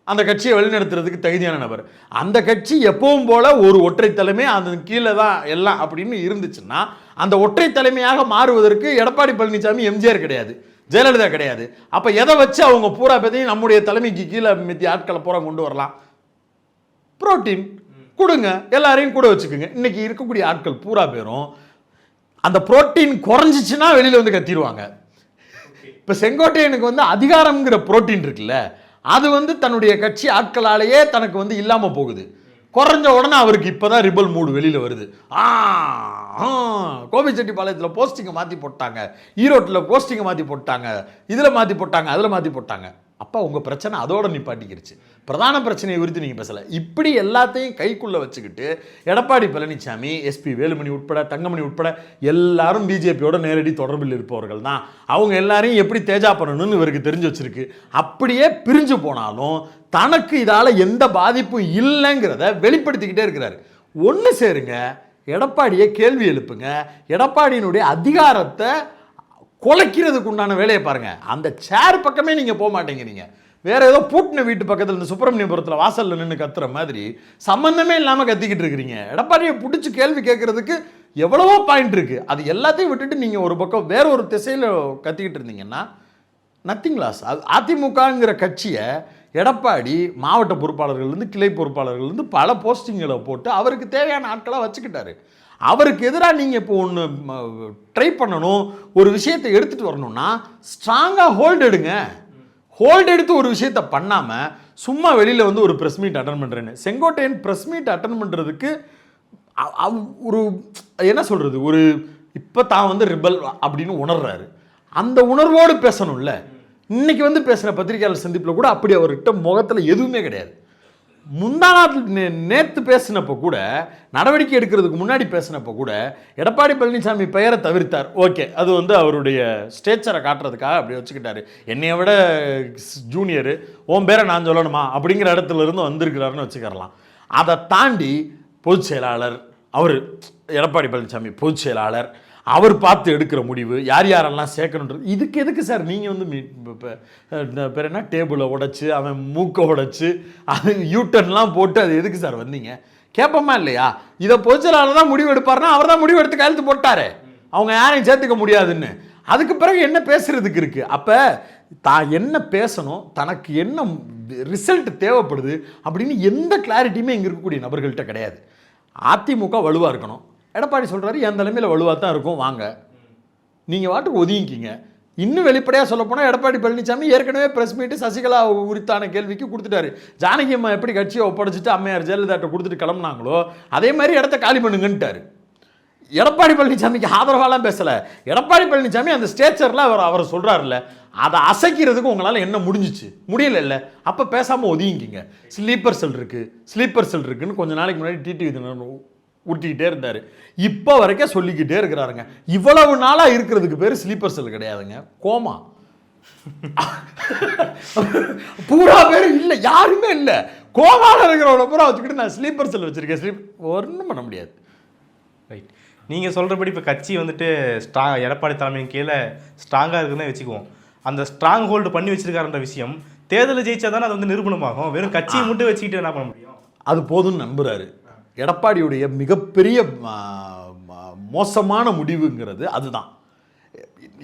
அந்த கட்சியை வழிநடத்துறதுக்கு தகுதியான நபர். அந்த கட்சி எப்பவும் போல ஒரு ஒற்றை தலைமை அதன் கீழே தான் எல்லாம் அப்படின்னு இருந்துச்சுன்னா அந்த ஒற்றை தலைமையாக மாறுவதற்கு எடப்பாடி பழனிசாமி எம்ஜிஆர் கிடையாது. ஜெயலலிதா கிடையாது. அப்போ எதை வச்சு அவங்க பூரா பேத்தையும் நம்முடைய தலைமைக்கு கீழே மித்தி ஆட்களை பூரா கொண்டு வரலாம்? புரோட்டீன். கொடுங்க. எல்லாரையும் கூட வச்சுக்கோங்க. இன்னைக்கு இருக்கக்கூடிய ஆட்கள் பூரா பேரும் அந்த புரோட்டீன் குறைஞ்சிச்சுன்னா வெளியில் வந்து கத்திடுவாங்க. இப்போ செங்கோட்டையனுக்கு வந்து அதிகாரம்ங்கிற புரோட்டீன் இருக்குல்ல அது வந்து தன்னுடைய கட்சி ஆட்களாலேயே தனக்கு வந்து இல்லாமல் போகுது. குறைஞ்ச உடனே அவருக்கு இப்போ தான் ரிபல் மூடு வெளியில் வருது. ஆ ஆ, கோபிச்செட்டிப்பாளையத்தில் போஸ்டிங்கை மாற்றி போட்டாங்க. ஈரோட்டில் போஸ்டிங்கை மாற்றி போட்டாங்க. இதில் மாற்றி போட்டாங்க அதில் மாற்றி போட்டாங்க. அப்போ உங்கள் பிரச்சனை அதோட நிப்பாட்டிக்கிருச்சு. பிரதான பிரச்சனையை குறித்து நீங்கள் பேசலை. இப்படி எல்லாத்தையும் கைக்குள்ளே வச்சுக்கிட்டு எடப்பாடி பழனிசாமி எஸ்பி வேலுமணி உட்பட தங்கமணி உட்பட எல்லாரும் பிஜேபியோட நேரடி தொடர்பில் இருப்பவர்கள் தான். அவங்க எல்லாரையும் எப்படி தேஜா பண்ணணும்னு இவருக்கு தெரிஞ்சு வச்சிருக்கு. அப்படியே பிரிஞ்சு போனாலும் தனக்கு இதால் எந்த பாதிப்பும் இல்லைங்கிறத வெளிப்படுத்திக்கிட்டே இருக்கிறாரு. ஒன்று சேருங்க எடப்பாடியை கேள்வி எழுப்புங்க எடப்பாடியினுடைய அதிகாரத்தை குலைக்கிறதுக்கு உண்டான வேலையை பாருங்கள் அந்த சேர் பக்கமே நீங்கள் போக மாட்டேங்கிறீங்க. வேறு ஏதோ பூட்டின வீட்டு பக்கத்தில் இந்த சுப்பிரமணியபுரத்தில் வாசலில் நின்று கத்துற மாதிரி சம்மந்தமே இல்லாமல் கத்திக்கிட்டு இருக்கிறீங்க. எடப்பாடியை பிடிச்சி கேள்வி கேட்குறதுக்கு எவ்வளவோ பாயிண்ட் இருக்குது அது எல்லாத்தையும் விட்டுட்டு நீங்கள் ஒரு பக்கம் வேற ஒரு திசையில் கத்திக்கிட்டு இருந்தீங்கன்னா நத்திங் லாஸ் அது அதிமுகங்கிற கட்சியை எடப்பாடி மாவட்ட பொறுப்பாளர்கள்லேருந்து கிளை பொறுப்பாளர்கள்லேருந்து பல போஸ்டிங்களை போட்டு அவருக்கு தேவையான ஆட்களாக வச்சுக்கிட்டாரு. அவருக்கு எதிராக நீங்கள் இப்போ ஒன்று ட்ரை பண்ணணும் ஒரு விஷயத்தை எடுத்துகிட்டு வரணும்னா ஸ்ட்ராங்காக ஹோல்டு எடுங்க. ஹோல்டு எடுத்து ஒரு விஷயத்தை பண்ணாமல் சும்மா வெளியில் வந்து ஒரு ப்ரெஸ் மீட் அட்டன் பண்ணுறேன்னு செங்கோட்டையன் ப்ரெஸ் மீட் அட்டன் பண்ணுறதுக்கு அவ்- ஒரு என்ன சொல்கிறது ஒரு இப்போ தான் வந்து ரிபல் அப்படின்னு உணர்றாரு. அந்த உணர்வோடு பேசணும்ல. இன்றைக்கி வந்து பேசுகிற பத்திரிகையாளர் சந்திப்பில் கூட அப்படி அவர்கிட்ட முகத்தில் எதுவுமே கிடையாது. முந்தா நாட்டில் நே நேற்று பேசினப்போ கூட நடவடிக்கை எடுக்கிறதுக்கு முன்னாடி பேசினப்போ கூட எடப்பாடி பழனிசாமி பெயரை தவிர்த்தார். ஓகே அது வந்து அவருடைய ஸ்டேச்சரை காட்டுறதுக்காக அப்படி வச்சுக்கிட்டாரு. என்னைய விட ஜூனியரு உன் பேரை நான் சொல்லணுமா? அப்படிங்கிற இடத்துல இருந்து வந்திருக்கிறாருன்னு வச்சுக்கிறலாம். அதை தாண்டி பொதுச் செயலாளர் அவர் எடப்பாடி பழனிசாமி பொதுச் செயலாளர் அவர் பார்த்து எடுக்கிற முடிவு யார் யாரெல்லாம் சேர்க்கணுன்றது இதுக்கு எதுக்கு சார் நீங்கள் வந்து மீட் இப்போ இந்த பேர் என்ன? டேபிளை உடச்சி அவன் மூக்கை உடச்சி அது யூட்டர்ன்லாம் போட்டு அது எதுக்கு சார் வந்தீங்க? கேட்போமா இல்லையா? இதை பொதுச்செயலாளர் தான் முடிவு எடுப்பாருன்னா அவர் தான் முடிவு எடுத்து கையெழுத்து போட்டாரு. அவங்க யாரையும் சேர்த்துக்க முடியாதுன்னு. அதுக்கு பிறகு என்ன பேசுறதுக்கு இருக்கு? அப்போ தான் என்ன பேசணும் தனக்கு என்ன ரிசல்ட் தேவைப்படுது அப்படின்னு எந்த கிளாரிட்டியுமே இங்கே இருக்கக்கூடிய நபர்கள்ட்ட கிடையாது. அதிமுக வலுவாக இருக்கணும். எடப்பாடி சொல்கிறாரு என் தலைமையில் வலுவாக தான் இருக்கும் வாங்க. நீங்கள் வாட்டுக்கு ஒதுங்கிக்கிங்க. இன்னும் வெளிப்படையாக சொல்லப்போனால் எடப்பாடி பழனிசாமி ஏற்கனவே ப்ரெஸ் மீட்டு சசிகலா உரித்தான கேள்விக்கு கொடுத்துட்டாரு. ஜானகி அம்மா எப்படி கட்சியை ஒப்படைச்சிட்டு அம்மையார் ஜெயலலிதாட்ட கொடுத்துட்டு கிளம்புனாங்களோ அதே மாதிரி இடத்த காலி பண்ணுங்கன்ட்டார். எடப்பாடி பழனிசாமிக்கு ஆதரவாலாம் பேசலை. எடப்பாடி பழனிசாமி அந்த ஸ்டேச்சரில் அவர் அவர் சொல்கிறாருல்ல அதை அசைக்கிறதுக்கு உங்களால் என்ன முடிஞ்சிச்சு? முடியல அப்போ பேசாமல் ஒதுங்கிக்கிங்க. ஸ்லீப்பர் செல் இருக்குது ஸ்லீப்பர் செல் இருக்குதுன்னு கொஞ்சம் நாளைக்கு முன்னாடி டிடிவி உருட்டிக்கிட்டே இருந்தார். இப்போ வரைக்கும் சொல்லிக்கிட்டே இருக்கிறாருங்க. இவ்வளவு நாளாக இருக்கிறதுக்கு பேர் ஸ்லீப்பர் செல் கிடையாதுங்க. கோமா. பூரா பேர் இல்லை யாருமே இல்லை. கோமால இருக்கிறவனை பூரா வச்சுக்கிட்டு நான் ஸ்லீப்பர் செல் வச்சிருக்கேன். ஸ்லீப் ஒன்றும் பண்ண முடியாது. ரைட் நீங்கள் சொல்கிறபடி இப்போ கட்சி வந்துட்டு ஸ்ட்ரா எடப்பாடி தலைமையின் கீழே ஸ்ட்ராங்காக இருக்குன்னு வச்சுக்குவோம். அந்த ஸ்ட்ராங் ஹோல்டு பண்ணி வச்சிருக்காருன்ற விஷயம் தேர்தலில் ஜெயிச்சா தானே அது வந்து நிரூபணமாகும். வெறும் கட்சியை மட்டும் வச்சுக்கிட்டு என்ன பண்ண முடியும்? அது போதும்னு நம்புறாரு. எடப்பாடியுடைய மிகப்பெரிய மோசமான முடிவுங்கிறது அதுதான்.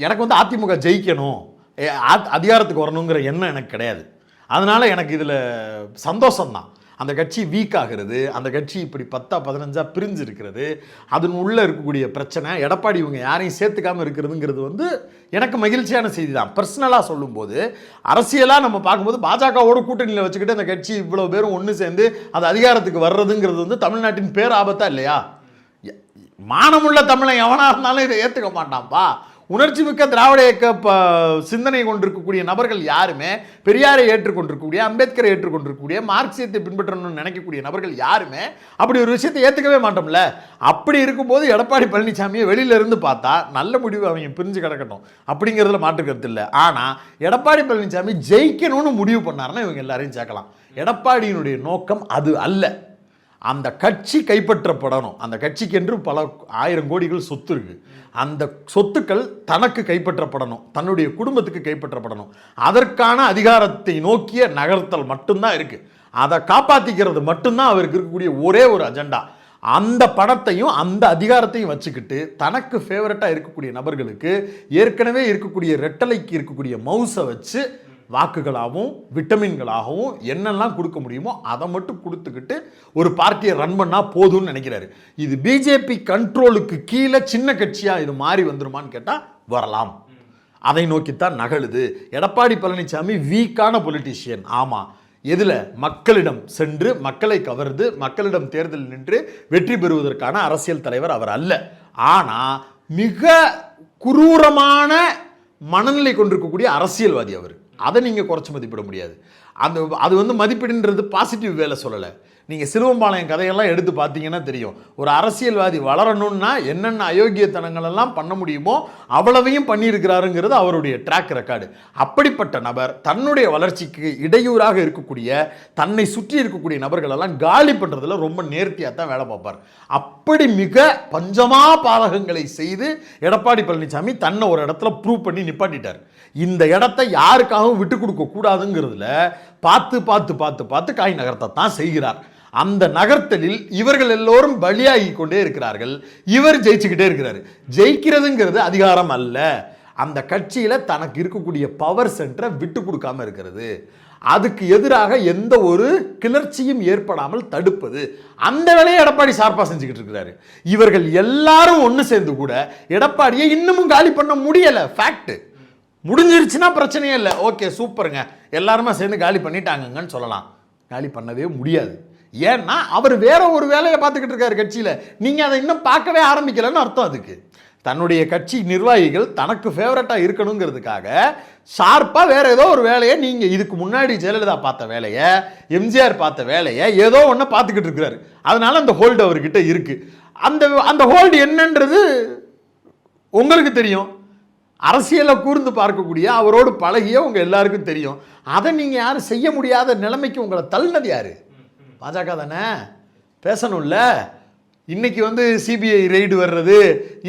எனக்கு வந்து அதிமுக ஜெயிக்கணும் அதிகாரத்துக்கு வரணுங்கிற எண்ணம் எனக்கு கிடையாது. அதனால் எனக்கு இதில் சந்தோஷம்தான். அந்த கட்சி வீக் ஆகிறது அந்த கட்சி இப்படி பத்தா பதினஞ்சா பிரிஞ்சு இருக்கிறது அதன் உள்ளே இருக்கக்கூடிய பிரச்சனை எடப்பாடி இவங்க யாரையும் சேர்த்துக்காம இருக்கிறதுங்கிறது வந்து எனக்கு மகிழ்ச்சியான செய்தி தான் பர்சனலாக சொல்லும்போது அரசியலாக நம்ம பார்க்கும்போது பாஜகவோட கூட்டணியில் வச்சுக்கிட்டு அந்த கட்சி இவ்வளோ பேரும் ஒன்று சேர்ந்து அது அதிகாரத்துக்கு வர்றதுங்கிறது வந்து தமிழ்நாட்டின் பேர் ஆபத்தா இல்லையா மானமுள்ள தமிழன் எவனாக இருந்தாலும் இதை ஏற்றுக்க மாட்டான்ப்பா உணர்ச்சி மிக்க திராவிட இயக்க ப- சிந்தனை கொண்டிருக்கக்கூடிய நபர்கள் யாருமே பெரியாரை ஏற்றுக்கொண்டிருக்கக்கூடிய அம்பேத்கரை ஏற்றுக்கொண்டிருக்கக்கூடிய மார்க்சியத்தை பின்பற்றணும்னு நினைக்கக்கூடிய நபர்கள் யாருமே அப்படி ஒரு விஷயத்தை ஏற்றுக்கவே மாட்டோம்ல. அப்படி இருக்கும்போது எடப்பாடி பழனிசாமியை வெளியில இருந்து பார்த்தா நல்ல முடிவு அவங்க பிரிஞ்சு கிடக்கட்டும். அப்படிங்கிறதுல மாற்று கருத்து இல்லை. ஆனால் எடப்பாடி பழனிசாமி ஜெயிக்கணும்னு முடிவு பண்ணாருன்னா இவங்க எல்லாரையும் சேர்க்கலாம். எடப்பாடியினுடைய நோக்கம் அது அல்ல. அந்த கட்சி கைப்பற்றப்படணும். அந்த கட்சிக்கென்று பல ஆயிரம் கோடிகள் சொத்து இருக்கு. அந்த சொத்துக்கள் தனக்கு கைப்பற்றப்படணும். தன்னுடைய குடும்பத்துக்கு கைப்பற்றப்படணும். அதற்கான அதிகாரத்தை நோக்கிய நகர்த்தல் மட்டும்தான் இருக்கு. அதை காப்பாற்றிக்கிறது மட்டும்தான் அவருக்கு இருக்கக்கூடிய ஒரே ஒரு அஜெண்டா. அந்த பணத்தையும் அந்த அதிகாரத்தையும் வச்சுக்கிட்டு தனக்கு ஃபேவரட்டாக இருக்கக்கூடிய நபர்களுக்கு ஏற்கனவே இருக்கக்கூடிய ரெட்டலைக்கு இருக்கக்கூடிய மவுஸை வச்சு வாக்குகளாகவும் விட்டமின்களாகவும் என்னெல்லாம் கொடுக்க முடியுமோ அதை மட்டும் கொடுத்துக்கிட்டு ஒரு பார்ட்டியை ரன் பண்ணால் போதும்னு நினைக்கிறாரு. இது பிஜேபி கண்ட்ரோலுக்கு கீழே சின்ன கட்சியாக இது மாறி வந்துருமான்னு கேட்டால் வரலாம். அதை நோக்கித்தான் நகழுது. எடப்பாடி பழனிசாமி வீக்கான பொலிட்டீஷியன் ஆமாம் எதில்? மக்களிடம் சென்று மக்களை கவர்ந்து மக்களிடம் தேர்தல் நின்று வெற்றி பெறுவதற்கான அரசியல் தலைவர் அவர் அல்ல. ஆனால் மிக குரூரமான மனநிலை கொண்டிருக்கக்கூடிய அரசியல்வாதி அவர். அதை நீங்கள் குறைச்சி மதிப்பிட முடியாது. அந்த அது வந்து மதிப்பீடுன்றது பாசிட்டிவ் வேலை சொல்லலை. நீங்கள் சிலுவம்பாளையம் கதையெல்லாம் எடுத்து பார்த்தீங்கன்னா தெரியும். ஒரு அரசியல்வாதி வளரணும்னா என்னென்ன அயோக்கியத்தனங்கள் எல்லாம் பண்ண முடியுமோ அவ்வளவையும் பண்ணியிருக்கிறாருங்கிறது அவருடைய ட்ராக் ரெக்கார்டு அப்படிப்பட்ட நபர் தன்னுடைய வளர்ச்சிக்கு இடையூறாக இருக்கக்கூடிய தன்னை சுற்றி இருக்கக்கூடிய நபர்களெல்லாம் காலி பண்ணுறதுல ரொம்ப நேர்த்தியாக தான் வேலை பார்ப்பார். அப்படி மிக பஞ்சமா பாதகங்களை செய்து எடப்பாடி பழனிசாமி தன்னை ஒரு இடத்துல ப்ரூவ் பண்ணி நிப்பாட்டிட்டார். இந்த இடத்த யாருக்காகவும் விட்டு கொடுக்க கூடாதுங்கிறதுல பார்த்து பார்த்து பார்த்து பார்த்து காய் நகர்த்தத்தான் செய்கிறார். அந்த நகர்த்தலில் இவர்கள் எல்லோரும் பலியாகி கொண்டே இருக்கிறார்கள். இவர் ஜெயிச்சுக்கிட்டே இருக்கிறார். ஜெயிக்கிறதுங்கிறது அதிகாரம் அல்ல. அந்த கட்சியில் தனக்கு இருக்கக்கூடிய பவர் சென்டரை விட்டு கொடுக்காம இருக்கிறது. அதுக்கு எதிராக எந்த ஒரு கிளர்ச்சியும் ஏற்படாமல் தடுப்பது. அந்த வேலையை எடப்பாடி சார்பா செஞ்சுக்கிட்டு இருக்கிறாரு. இவர்கள் எல்லாரும் ஒன்று சேர்ந்து கூட எடப்பாடியை இன்னமும் காலி பண்ண முடியலை. ஃபேக்ட் முடிஞ்சிருச்சுன்னா பிரச்சனையே இல்லை. ஓகே சூப்பருங்க எல்லாருமே சேர்ந்து காலி பண்ணிட்டாங்கங்கன்னு சொல்லலாம். காலி பண்ணவே முடியாது. ஏன்னா அவர் வேற ஒரு வேலையை பார்த்துக்கிட்டு இருக்காரு கட்சியில். நீங்கள் அதை இன்னும் பார்க்கவே ஆரம்பிக்கலைன்னு அர்த்தம் அதுக்கு. தன்னுடைய கட்சி நிர்வாகிகள் தனக்கு ஃபேவரட்டாக இருக்கணுங்கிறதுக்காக ஷார்ப்பாக வேறு ஏதோ ஒரு வேலையை நீங்கள் இதுக்கு முன்னாடி ஜெயலலிதா பார்த்த வேலையை எம்ஜிஆர் பார்த்த வேலையை ஏதோ ஒன்று பார்த்துக்கிட்டு இருக்கிறாரு. அதனால் அந்த ஹோல்டு அவர்கிட்ட இருக்குது அந்த அந்த ஹோல்டு என்னன்றது உங்களுக்கு தெரியும். அரசியலை கூர்ந்து பார்க்கக்கூடிய அவரோடு பழகிய உங்கள் எல்லாருக்கும் தெரியும். அதை நீங்கள் யாரும் செய்ய முடியாத நிலைமைக்கு உங்களை தள்ளினது யாரு? பாஜக தானே? பேசணும்ல. இன்றைக்கி வந்து சிபிஐ ரெய்டு வர்றது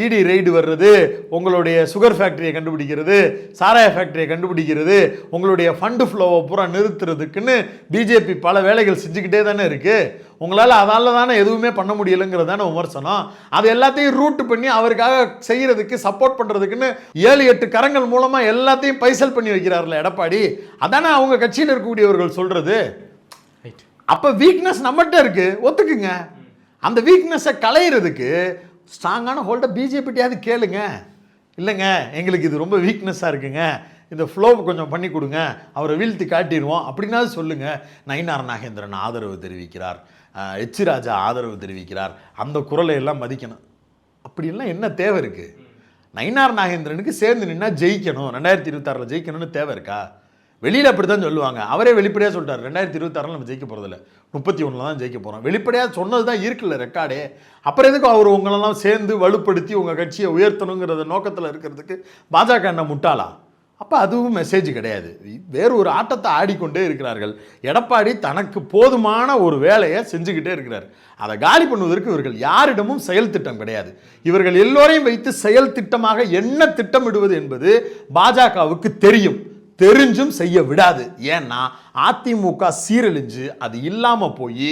இடி ரெய்டு வர்றது உங்களுடைய சுகர் ஃபேக்ட்ரியை கண்டுபிடிக்கிறது சாராய ஃபேக்ட்ரியை கண்டுபிடிக்கிறது உங்களுடைய ஃபண்டு ஃப்ளோவை பூரா நிறுத்துறதுக்குன்னு பிஜேபி பல வேலைகள் செஞ்சுக்கிட்டே தானே இருக்குது உங்களால் அதால் தானே எதுவுமே பண்ண முடியலைங்கிறது தானே விமர்சனம். அது எல்லாத்தையும் ரூட் பண்ணி அவருக்காக செய்கிறதுக்கு சப்போர்ட் பண்ணுறதுக்குன்னு ஏழு எட்டு கரங்கள் மூலமாக எல்லாத்தையும் பைசல் பண்ணி வைக்கிறார்ல எடப்பாடி. அதானே அவங்க கட்சியில் இருக்கக்கூடியவர்கள் சொல்கிறது அப்போ வீக்னஸ் நம்மகிட்ட இருக்குது ஒத்துக்குங்க. அந்த வீக்னஸை களையிறதுக்கு ஸ்ட்ராங்கான ஹோல்டை பிஜேபிட்டியாவது கேளுங்க. இல்லைங்க எங்களுக்கு இது ரொம்ப வீக்னஸாக இருக்குங்க. இந்த ஃப்ளோ கொஞ்சம் பண்ணி கொடுங்க. அவரை வீழ்த்தி காட்டிடுவோம். அப்படின்னாவது சொல்லுங்கள் நயினார் நாகேந்திரன் ஆதரவு தெரிவிக்கிறார். அஹ், எச் ராஜா ஆதரவு தெரிவிக்கிறார். அந்த குரலை எல்லாம் மதிக்கணும். அப்படிலாம் என்ன தேவை இருக்குது நயினார் நாகேந்திரனுக்கு சேர்ந்து நின்னா ஜெயிக்கணும். ரெண்டாயிரத்தி இருபத்தாறில் ஜெயிக்கணும்னு தேவை இருக்கா? வெளியில் அப்படி தான் சொல்லுவாங்க. அவரே வெளிப்படையாக சொல்லிட்டார். ரெண்டாயிரத்தி இருபத்தாறில் நம்ம ஜெயிக்க போகிறதில்ல முப்பத்தி ஒன்றில் தான் ஜெயிக்க போகிறோம் வெளிப்படையாக சொன்னது தான் இருக்குல்ல ரெக்கார்டே அப்புறம் எதுக்கு அவர் உங்களெல்லாம் சேர்ந்து வலுப்படுத்தி உங்கள் கட்சியை உயர்த்தணுங்கிறத நோக்கத்தில் இருக்கிறதுக்கு பாஜக என்ன முட்டாளா? அப்போ அதுவும் மெசேஜ் கிடையாது. வேறு ஒரு ஆட்டத்தை ஆடிக்கொண்டே இருக்கிறார்கள். எடப்பாடி தனக்கு போதுமான ஒரு வேலையை செஞ்சுக்கிட்டே இருக்கிறார். அதை காலி பண்ணுவதற்கு இவர்கள் யாரிடமும் செயல் திட்டம் கிடையாது. இவர்கள் எல்லோரையும் வைத்து செயல் திட்டமாக என்ன திட்டமிடுவது என்பது பாஜகவுக்கு தெரியும். தெரிஞ்சும் செய்ய விடாது. ஏன்னா அதிமுக சீரழிஞ்சு அது இல்லாமல் போய்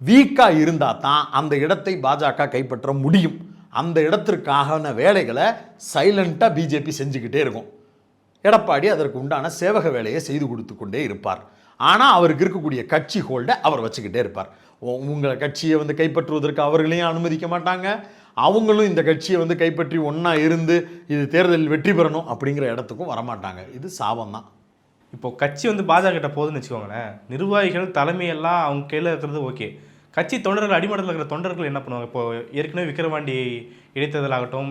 வீக்காக இருந்தால் தான் அந்த இடத்தை பாஜக கைப்பற்ற முடியும். அந்த இடத்திற்கான வேலைகளை சைலண்ட்டாக பிஜேபி செஞ்சுக்கிட்டே இருக்கும். எடப்பாடி அதற்கு உண்டான சேவக வேலையை செய்து கொடுத்து கொண்டே இருப்பார். ஆனால் அவருக்கு இருக்கக்கூடிய கட்சி ஹோல்டை அவர் வச்சுக்கிட்டே இருப்பார். உங்களை கட்சியை வந்து கைப்பற்றுவதற்கு அவர்களையும் அனுமதிக்க மாட்டாங்க. அவங்களும் இந்த கட்சியை வந்து கைப்பற்றி ஒன்றா இருந்து இது தேர்தலில் வெற்றி பெறணும் அப்படிங்கிற இடத்துக்கும் வரமாட்டாங்க. இது சாபம் தான் இப்போ கட்சி வந்து பாஜக கிட்ட போகுதுன்னு வச்சுக்கோங்களேன். நிர்வாகிகள் தலைமையெல்லாம் அவங்க கையில் இருக்கிறது ஓகே. கட்சி தொண்டர்கள் அடிமட்டத்தில் இருக்கிற தொண்டர்கள் என்ன பண்ணுவாங்க? இப்போ ஏற்கனவே விக்கிரவாண்டி இடைத்தேர்தல் ஆகட்டும்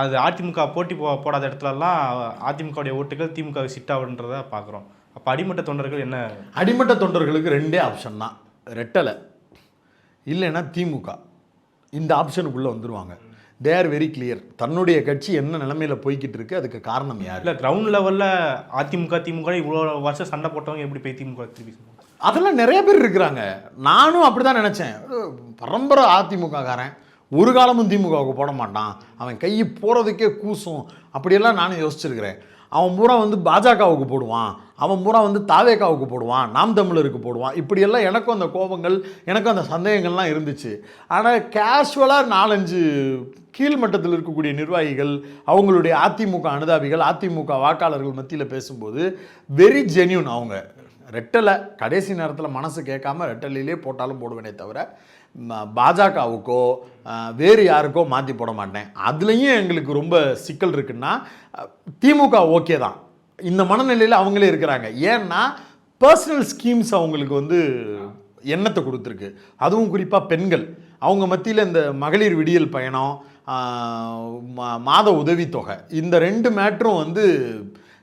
அது அதிமுக போட்டி போ போடாத இடத்துலலாம் அதிமுகவுடைய ஓட்டுகள் திமுக ஷிஃப்ட் ஆகுன்றத பார்க்குறோம். அப்போ அடிமட்ட தொண்டர்கள் என்ன? அடிமட்ட தொண்டர்களுக்கு ரெண்டே ஆப்ஷன் தான். ரெட்டலை. இல்லைன்னா திமுக. இந்த ஆப்ஷனுக்குள்ளே வந்துருவாங்க. தே ஆர் வெரி கிளியர் தன்னுடைய கட்சி என்ன நிலைமையில போய்கிட்டு இருக்கு அதுக்கு காரணம் யார்? இல்லை கிரவுண்ட் லெவலில் அதிமுக திமுக இவ்வளோ வருஷம் சண்டை போட்டவங்க எப்படி போய் திமுக திருப்பி? அதெல்லாம் நிறைய பேர் இருக்கிறாங்க. நானும் அப்படி தான் நினச்சேன் பரம்பரை அதிமுக காரன் ஒரு காலமும் திமுகவுக்கு போட மாட்டான். அவன் கை போகிறதுக்கே கூசும். அப்படியெல்லாம் நானும் யோசிச்சிருக்கிறேன். அவன் பூரா வந்து பாஜகவுக்கு போடுவான். அவன் பூரா வந்து தாவேக்காவுக்கு போடுவான் நாம் தமிழருக்கு போடுவான். இப்படியெல்லாம் எனக்கும் அந்த கோபங்கள் எனக்கும் அந்த சந்தேகங்கள்லாம் இருந்துச்சு. ஆனால் கேஷுவலாக நாலஞ்சு கீழ்மட்டத்தில் இருக்கக்கூடிய நிர்வாகிகள் அவங்களுடைய அதிமுக அனுதாபிகள் அதிமுக வாக்காளர்கள் மத்தியில் பேசும்போது வெரி ஜென்யூன் அவங்க. ரெட்டலை கடைசி நேரத்தில் மனசு கேட்காம ரெட்டலையிலே போட்டாலும் போடுவேனே தவிர பாஜகவுக்கோ வேறு யாருக்கோ மாற்றி போட மாட்டேன். அதுலேயும் எங்களுக்கு ரொம்ப சிக்கல் இருக்குன்னா திமுக ஓகே தான். இந்த மனநிலையில் அவங்களே இருக்கிறாங்க. ஏன்னா பர்சனல் ஸ்கீம்ஸ் அவங்களுக்கு வந்து எண்ணத்தை கொடுத்துருக்கு. அதுவும் குறிப்பாக பெண்கள். அவங்க மத்தியில் இந்த மகளிர் விடியல் பயணம் மா- மாத உதவித்தொகை இந்த ரெண்டு மேட்ரும் வந்து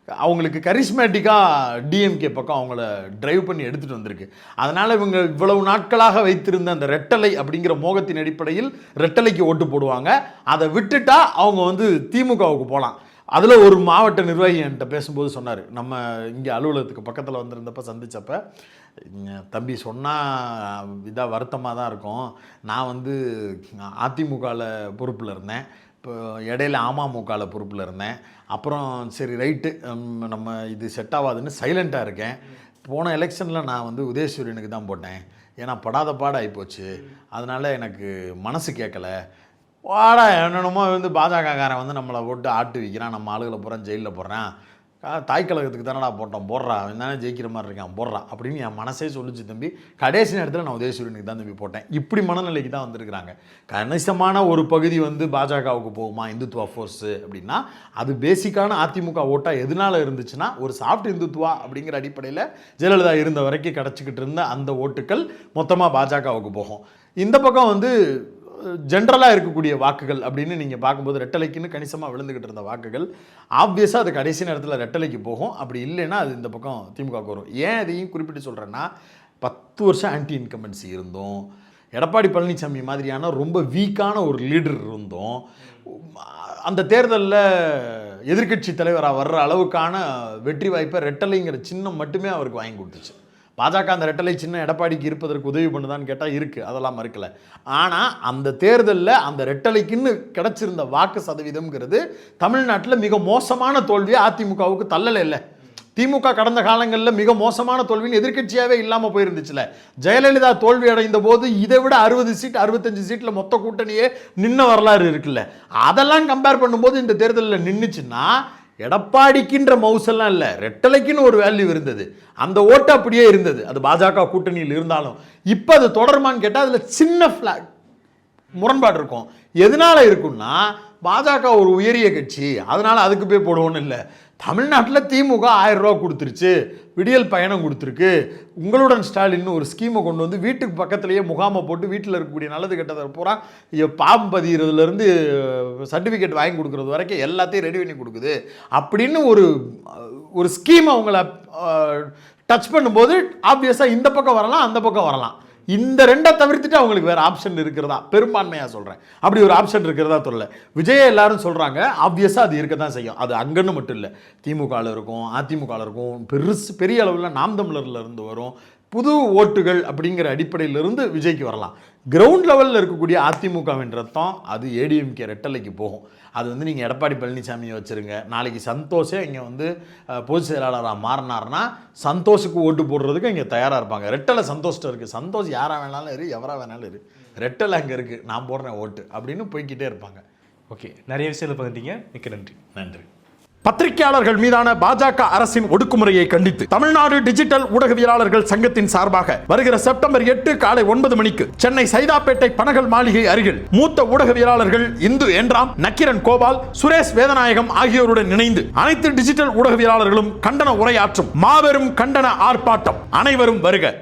அவங்களுக்கு கரிஸ்மேட்டிக்காக டிஎம்கே பக்கம் அவங்கள ட்ரைவ் பண்ணி எடுத்துகிட்டு வந்திருக்கு. அதனால் இவங்க இவ்வளவு நாட்களாக வைத்திருந்த அந்த ரெட்டலை அப்படிங்கிற மோகத்தின் அடிப்படையில் ரெட்டலைக்கு ஓட்டு போடுவாங்க. அதை விட்டுட்டா அவங்க வந்து திமுகவுக்கு போகலாம் அதில் ஒரு மாவட்ட நிர்வாகி என்கிட்ட பேசும்போது சொன்னார். நம்ம இங்கே அலுவலகத்துக்கு பக்கத்தில் வந்திருந்தப்ப சந்தித்தப்போ தம்பி சொன்னால் இதாக வருத்தமாக தான் இருக்கும். நான் வந்து அதிமுகவில் பொறுப்பில் இருந்தேன். இப்போ இடையில அமமுகவில் பொறுப்பில் இருந்தேன். அப்புறம் சரி ரைட்டு. நம்ம இது செட் ஆகாதுன்னு சைலண்ட்டாக இருக்கேன். போன எலெக்ஷனில் நான் வந்து உதயசூரியனுக்கு தான் போட்டேன். ஏன்னா படாத பாடாகி ஆகிப்போச்சு அதனால் எனக்கு மனசு கேட்கல வாடா என்னென்னமோ வந்து பாஜகக்காரன் வந்து நம்மளை போட்டு ஆட்டு வைக்கிறான். நம்ம ஆளுகளை போகிறான் ஜெயிலில் போடுறான். தாய் கழகத்துக்கு தானடா போட்டோம். போடுறா. அவன் தானே ஜெயிக்கிற மாதிரி இருக்கான். போடுறா. அப்படின்னு என் மனசே சொல்லிச்சு தம்பி. கடைசி நேரத்தில் நான் உதயசூரியனுக்கு தான் தம்பி போட்டேன். இப்படி மனநிலைக்கு தான் வந்திருக்கிறாங்க. கணிசமான ஒரு பகுதி வந்து பாஜகவுக்கு போகுமா? இந்துத்துவா ஃபோர்ஸு அப்படின்னா அது பேசிக்கான அதிமுக ஓட்டாக எதனால இருந்துச்சுன்னா ஒரு சாஃப்ட் இந்துத்துவா அப்படிங்கிற அடிப்படையில் ஜெயலலிதா இருந்த வரைக்கும் கிடச்சிக்கிட்டு இருந்த அந்த ஓட்டுக்கள் மொத்தமாக பாஜகவுக்கு போகும். இந்த பக்கம் வந்து ஜென்ரலாக இருக்கக்கூடிய வாக்குகள் அப்படின்னு நீங்கள் பார்க்கும்போது ரெட்டலைக்குன்னு கணிசமாக விழுந்துக்கிட்டு இருந்த வாக்குகள். ஆப்வியஸாக அது கடைசி நேரத்தில் ரெட்டலைக்கு போகும். அப்படி இல்லைன்னா அது இந்த பக்கம் திமுகவுக்கு வரும். ஏன் அதையும் குறிப்பிட்டு சொல்கிறேன்னா பத்து வருஷம் ஆன்டி இன்கம்பன்சி இருந்தோம். எடப்பாடி பழனிசாமி மாதிரியான ரொம்ப வீக்கான ஒரு லீடர் இருந்தோம். அந்த தேர்தலில் எதிர்க்கட்சி தலைவராக வர்ற அளவுக்கான வெற்றி வாய்ப்பை ரெட்டலைங்கிற சின்னம் மட்டுமே அவருக்கு வாங்கி கொடுத்துச்சு. பாஜக அந்த ரெட்டலை சின்ன எடப்பாடிக்கு இருப்பதற்கு உதவி பண்ணுதான்னு கேட்டால் இருக்குது அதெல்லாம் மறுக்கல. ஆனால் அந்த தேர்தலில் அந்த ரெட்டலைக்குன்னு கிடச்சிருந்த வாக்கு சதவீதம்ங்கிறது தமிழ்நாட்டில் மிக மோசமான தோல்வியை அதிமுகவுக்கு தள்ளலை இல்லை. திமுக கடந்த காலங்களில் மிக மோசமான தோல்வின்னு எதிர்க்கட்சியாகவே இல்லாமல் போயிருந்துச்சுல. ஜெயலலிதா தோல்வி அடைந்த போது இதை விட அறுபது சீட் அறுபத்தஞ்சு சீட்டில் மொத்த கூட்டணியே நின்ன வரலாறு இருக்குல்ல. அதெல்லாம் கம்பேர் பண்ணும்போது இந்த தேர்தலில் நின்றுச்சுன்னா எடப்பாடிக்கின்ற மவுசெல்லாம் இல்லை. ரெட்டலைக்குன்னு ஒரு வேல்யூ இருந்தது. அந்த ஓட்டு அப்படியே இருந்தது. அது பாஜக கூட்டணியில் இருந்தாலும். இப்போ அது தொடருமான்னு கேட்டால் அதில் சின்ன ஃப்ளாக் முரண்பாடு இருக்கும். எதனால் இருக்குன்னா பாஜக ஒரு உயரிய கட்சி. அதனால் அதுக்கு போய் போடுவோன்னு இல்லை. தமிழ்நாட்டில் திமுக ஆயிரம் ரூபா கொடுத்துருச்சு. விடியல் பயணம் கொடுத்துருக்கு. உங்களுடன் ஸ்டாலின் ஒரு ஸ்கீமை கொண்டு வந்து வீட்டுக்கு பக்கத்துலேயே முகாமை போட்டு வீட்டில் இருக்கக்கூடிய நல்லது கெட்டதை பூரா பாம்பு பதிகிறதுலேருந்து சர்டிஃபிகேட் வாங்கி கொடுக்குறது வரைக்கும் எல்லாத்தையும் ரெடி பண்ணி கொடுக்குது. அப்படின்னு ஒரு ஒரு ஸ்கீம் அவங்கள டச் பண்ணும்போது ஆப்வியஸாக இந்த பக்கம் வரலாம் அந்த பக்கம் வரலாம். இந்த ரெண்டை தவிர்த்துட்டு அவங்களுக்கு வேறு ஆப்ஷன் இருக்கிறதா? பெரும்பான்மையாக சொல்கிறேன் அப்படி ஒரு ஆப்ஷன் இருக்கிறதா சொல்லல. விஜயை எல்லாரும் சொல்கிறாங்க ஆப்வியஸாக அது இருக்க தான் செய்யும். அது அங்கன்னு மட்டும் இல்லை. திமுகவில் இருக்கும் அதிமுகவில் இருக்கும் பெருசு பெரிய அளவில் நாம் தமிழரில் இருந்து வரும். புது ஓட்டுகள் அப்படிங்கிற அடிப்படையிலிருந்து விஜய்க்கு வரலாம். கிரவுண்ட் லெவலில் இருக்கக்கூடிய அதிமுகவின் ரத்தம் அது ஏடிஎம்கே ரெட்டலைக்கு போகும். அது வந்து நீங்கள் எடப்பாடி பழனிசாமியை வச்சுருங்க. நாளைக்கு சந்தோஷே இங்கே வந்து பொதுச் செயலாளராக மாறினார்னா சந்தோஷுக்கு ஓட்டு போடுறதுக்கு இங்கே தயாராக இருப்பாங்க. ரெட்டலை சந்தோஷ்டம் இருக்குது சந்தோஷ் யாராக வேணாலும் இரு எவராக வேணாலும் இரு. ரெட்டலை அங்கே இருக்குது நான் போடுறேன் ஓட்டு அப்படின்னு போய்க்கிட்டே இருப்பாங்க. ஓகே. நிறைய விஷயத்தை பண்ணிட்டீங்க மிக்க நன்றி. நன்றி. பத்திரிகையாளர்கள் மீதான பாஜக அரசின் ஒடுக்குமுறையை கண்டித்து தமிழ்நாடு டிஜிட்டல் ஊடகவியலாளர்கள் சங்கத்தின் சார்பாக வருகிற செப்டம்பர் எட்டு காலை ஒன்பது மணிக்கு சென்னை சைதாப்பேட்டை பனகல் மாளிகை அருகில் மூத்த ஊடகவியலாளர்கள் இந்து என்றாம் நக்கிரன் கோபால் சுரேஷ் வேதநாயகம் ஆகியோருடன் இணைந்து அனைத்து டிஜிட்டல் ஊடகவியலாளர்களும் கண்டன உரையாற்றும் மாபெரும் கண்டன ஆர்ப்பாட்டம் அனைவரும் வருக.